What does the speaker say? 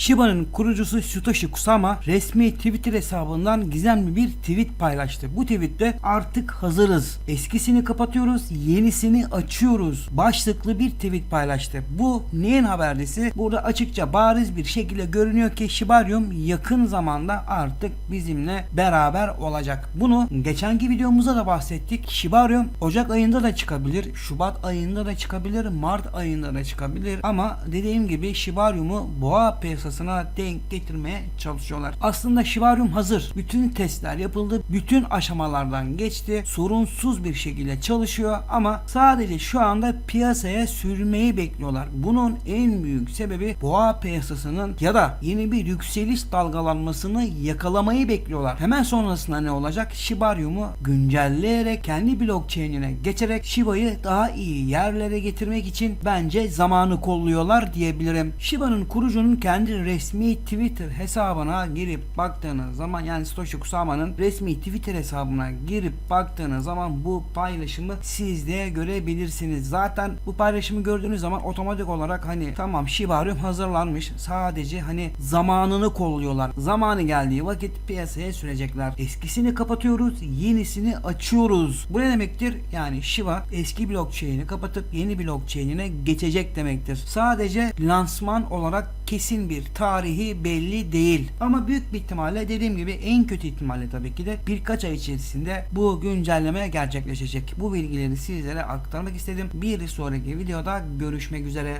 Shiba'nın kurucusu Satoshi Kusama resmi Twitter hesabından gizemli bir tweet paylaştı. Bu tweette artık hazırız. Eskisini kapatıyoruz, yenisini açıyoruz. Başlıklı bir tweet paylaştı. Bu neyin habercisi? Burada açıkça bariz bir şekilde görünüyor ki Shibarium yakın zamanda artık bizimle beraber olacak. Bunu geçenki videomuzda da bahsettik. Shibarium Ocak ayında da çıkabilir, Şubat ayında da çıkabilir, Mart ayında da çıkabilir. Ama dediğim gibi Shibarium'u boğa piyasasına denk getirmeye çalışıyorlar. Aslında Shibarium hazır. Bütün testler yapıldı. Bütün aşamalardan geçti. Sorunsuz bir şekilde çalışıyor ama sadece şu anda piyasaya sürmeyi bekliyorlar. Bunun en büyük sebebi boğa piyasasının ya da yeni bir yükseliş dalgalanmasını yakalamayı bekliyorlar. Hemen sonrasında ne olacak? Shibarium'u güncelleyerek kendi blockchain'ine geçerek Shiba'yı daha iyi yerlere getirmek için bence zamanı kolluyorlar diyebilirim. Shiba'nın kurucunun kendi resmi Twitter hesabına girip baktığınız zaman yani Satoshi Kusama'nın resmi Twitter hesabına girip baktığınız zaman bu paylaşımı siz de görebilirsiniz. Zaten bu paylaşımı gördüğünüz zaman otomatik olarak hani tamam Shibarium hazırlanmış. Sadece hani zamanını kolluyorlar. Zamanı geldiği vakit piyasaya sürecekler. Eskisini kapatıyoruz, yenisini açıyoruz. Bu ne demektir? Yani Shiba eski blockchain'i kapatıp yeni blockchain'ine geçecek demektir. Sadece lansman olarak kesin bir tarihi belli değil. Ama büyük bir ihtimalle dediğim gibi en kötü ihtimalle tabii ki de birkaç ay içerisinde bu güncelleme gerçekleşecek. Bu bilgileri sizlere aktarmak istedim. Bir sonraki videoda görüşmek üzere.